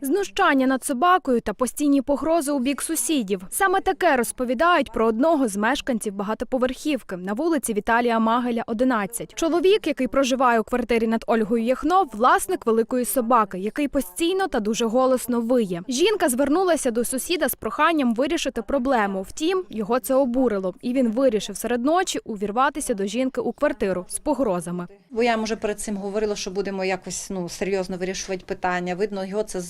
Знущання над собакою та постійні погрози у бік сусідів. Саме таке розповідають про одного з мешканців багатоповерхівки на вулиці Віталія Магеля, 11. Чоловік, який проживає у квартирі над Ольгою Яхно, власник великої собаки, який постійно та дуже голосно виє. Жінка звернулася до сусіда з проханням вирішити проблему. Втім, його це обурило, і він вирішив серед ночі увірватися до жінки у квартиру з погрозами. Бо я вже перед цим говорила, що будемо якось ну серйозно вирішувати питання. Видно, його це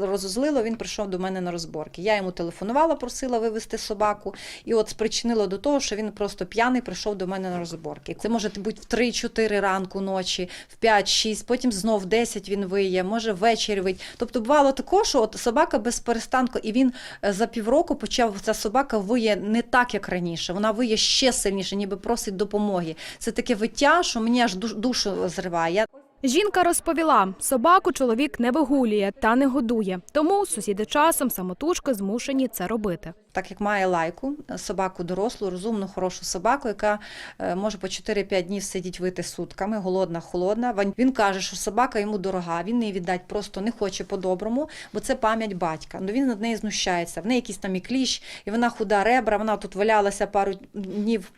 розозлило. Він прийшов до мене на розборки. Я йому телефонувала, просила вивезти собаку, і от спричинило до того, що він просто п'яний прийшов до мене на розборки. Це може бути в 3-4 ранку ночі, в 5-6, потім знов в 10 він виє, може ввечері вить. Тобто бувало таке, що от собака без перестанку, і він е, за півроку почав ця собака виє не так, як раніше. Вона виє ще сильніше, ніби просить допомоги. Це таке виття, що мені аж душ- душу зриває. Жінка розповіла, собаку чоловік не вигулює та не годує, тому сусіди часом самотужки змушені це робити. так як має лайку, собаку дорослу, розумну, хорошу собаку, яка е, може по 4-5 днів сидіти вити сутками, голодна, холодна. Вань- Він каже, що собака йому дорога, він її віддать просто не хоче по-доброму, бо це пам'ять батька. Ну він над нею знущається. В неї якийсь там і кліщ, і вона худа ребра, вона тут валялася пару днів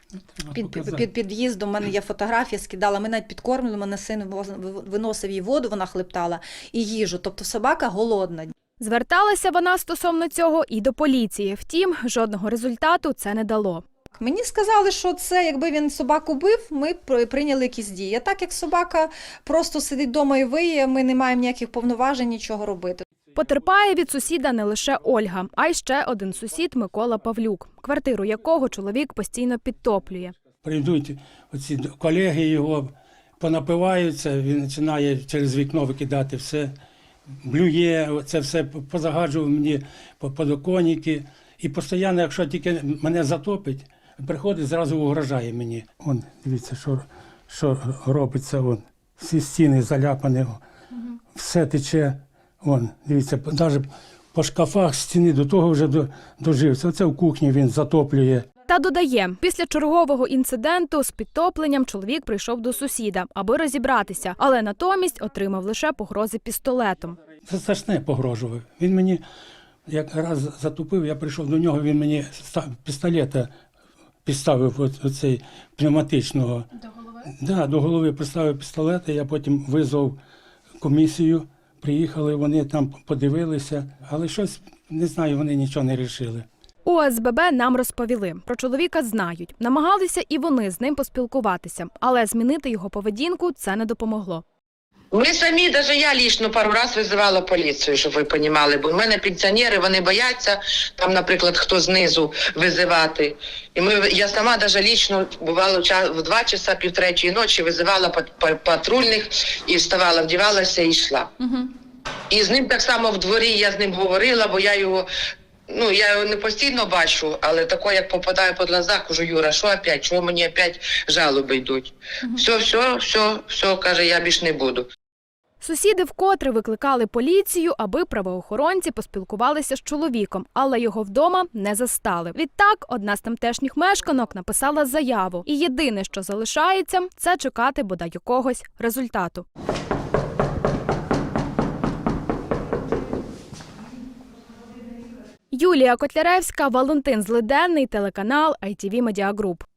під, під, під під'їздом. У мене є фотографія, скидала. Ми навіть підкормили, мене син виносив їй воду, вона хлептала, і їжу. Тобто собака голодна. Зверталася вона стосовно цього і до поліції. Втім, жодного результату це не дало. Мені сказали, що це якби він собаку бив, ми прийняли якісь дії. А так як собака просто сидить вдома і виє, ми не маємо ніяких повноважень нічого робити. Потерпає від сусіда не лише Ольга, а й ще один сусід Микола Павлюк, квартиру якого чоловік постійно підтоплює. Прийдуть оці колеги його, понапиваються, він починає через вікно викидати все, блює, це все позагаджував мені по подоконники. І постійно, якщо тільки мене затопить, приходить, зразу угрожає мені. Он, дивіться, що, що робиться. Вон. Всі стіни заляпані, все тече. Вон, дивіться, навіть по шкафах стіни до того вже дожився. Оце в кухні він затоплює. Та додає, після чергового інциденту з підтопленням чоловік прийшов до сусіда, аби розібратися, але натомість отримав лише погрози пістолетом. Це страшне погрожував. Він мені як раз затупив, я прийшов до нього, він мені пістолета підставив оцей пневматичного. До голови? Да, до голови приставив пістолета, я потім визвав комісію, приїхали, вони там подивилися, але щось, не знаю, вони нічого не рішили. У ОСББ нам розповіли про чоловіка знають, намагалися і вони з ним поспілкуватися, але змінити його поведінку це не допомогло. Ми самі, навіть я лічно пару раз визивала поліцію, щоб ви розуміли, бо в мене пенсіонери, вони бояться там, наприклад, хто знизу визивати. І ми, я сама навіть лічно бувало ча- в два часа, півтретьої ночі визивала пат- патрульних і вставала, вдівалася і йшла. І з ним так само в дворі я з ним говорила, бо я його. Ну, я його не постійно бачу, але тако, як попадаю під глаза, кажу, Юра, що опять? Чого мені опять жалоби йдуть? Все, все, все, все, каже, я більш не буду. Сусіди вкотре викликали поліцію, аби правоохоронці поспілкувалися з чоловіком, але його вдома не застали. Відтак, одна з тамтешніх мешканок написала заяву, і єдине, що залишається, це чекати бодай якогось результату. Юлія Котляревська, Валентин Злиденний, телеканал ITV Media Group.